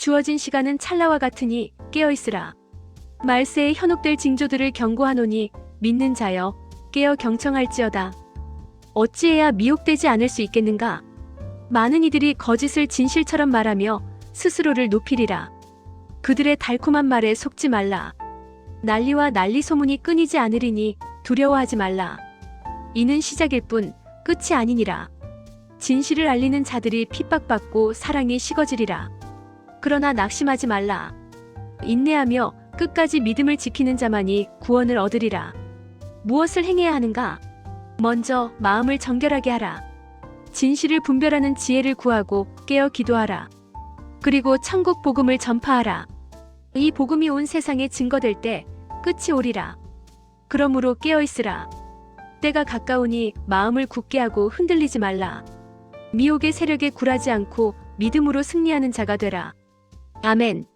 주어진 시간은 찰나와 같으니 깨어 있으라. 말세에 현혹될 징조들을 경고하노니 믿는 자여 깨어 경청할지어다. 어찌해야 미혹되지 않을 수 있겠는가? 많은 이들이 거짓을 진실처럼 말하며 스스로를 높이리라. 그들의 달콤한 말에 속지 말라. 난리와 난리 소문이 끊이지 않으리니 두려워하지 말라. 이는 시작일 뿐 끝이 아니니라. 진실을 알리는 자들이 핍박받고 사랑이 식어지리라. 그러나 낙심하지 말라. 인내하며 끝까지 믿음을 지키는 자만이 구원을 얻으리라. 무엇을 행해야 하는가? 먼저 마음을 정결하게 하라. 진실을 분별하는 지혜를 구하고 깨어 기도하라. 그리고 천국 복음을 전파하라. 이 복음이 온 세상에 증거될 때 끝이 오리라. 그러므로 깨어 있으라. 때가 가까우니 마음을 굳게 하고 흔들리지 말라. 미혹의 세력에 굴하지 않고 믿음으로 승리하는 자가 되라. 아멘.